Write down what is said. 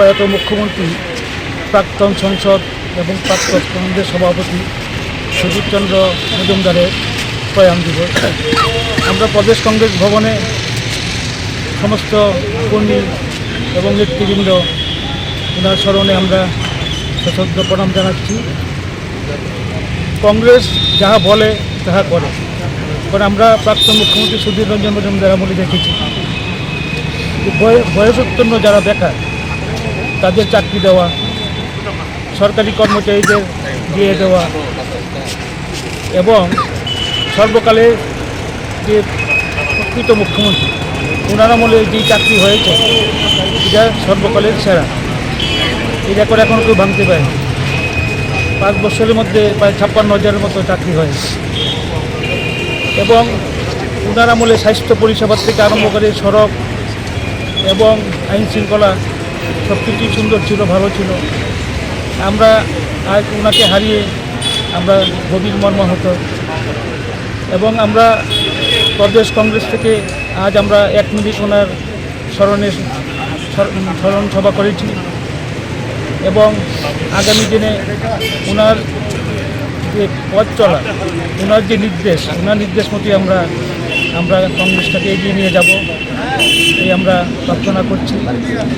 প্রয়াত মুখ্যমন্ত্রী, প্রাক্তন সংসদ এবং প্রাক্তন কংগ্রেস সভাপতি সুদীপচন্দ্র মজুমদারের প্রয়াণ দিবস। আমরা প্রদেশ কংগ্রেস ভবনে সমস্ত কর্মী এবং নেতৃবৃন্দ ওনার স্মরণে আমরা সশব্দ প্রণাম জানাচ্ছি। কংগ্রেস যাহা বলে, তাহা করে। কারণ আমরা প্রাক্তন মুখ্যমন্ত্রী সুধীর রঞ্জন মজুমদার আমলে দেখেছি। যে বয়- বয়সোত্তন্ন যারা বেকার তাদের চাকরি দেওয়া, সরকারি কর্মচারীদের দিয়ে দেওয়া এবং সর্বকালে যে প্রকৃত মুখ্যমন্ত্রী, ওনার আমলে যেই চাকরি হয়েছে, এটা সর্বকালের সেরা। এটা করে এখনও কেউ ভাঙতে পারে পাঁচ বছরের মধ্যে প্রায় ছাপ্পান্ন হাজারের মতো চাকরি হয় এবং ওনার আমলে স্বাস্থ্য পরিষেবার থেকে আরম্ভ করে সড়ক এবং আইন শৃঙ্খলা সব কিছুই সুন্দর ছিল, ভালো ছিল। আমরা আজ ওনাকে হারিয়ে আমরা গভীর মর্মাহত। এবং আমরা প্রদেশ কংগ্রেস থেকে আজ আমরা এক মিনিট ওনার স্মরণে স্মরণ সভা করেছি। এবং আগামী দিনে ওনার যে পথ চলা ওনার যে নির্দেশ ওনার নির্দেশ মতোই আমরা আমরা কংগ্রেসটাকে এগিয়ে নিয়ে যাব, এই আমরা প্রার্থনা করছি।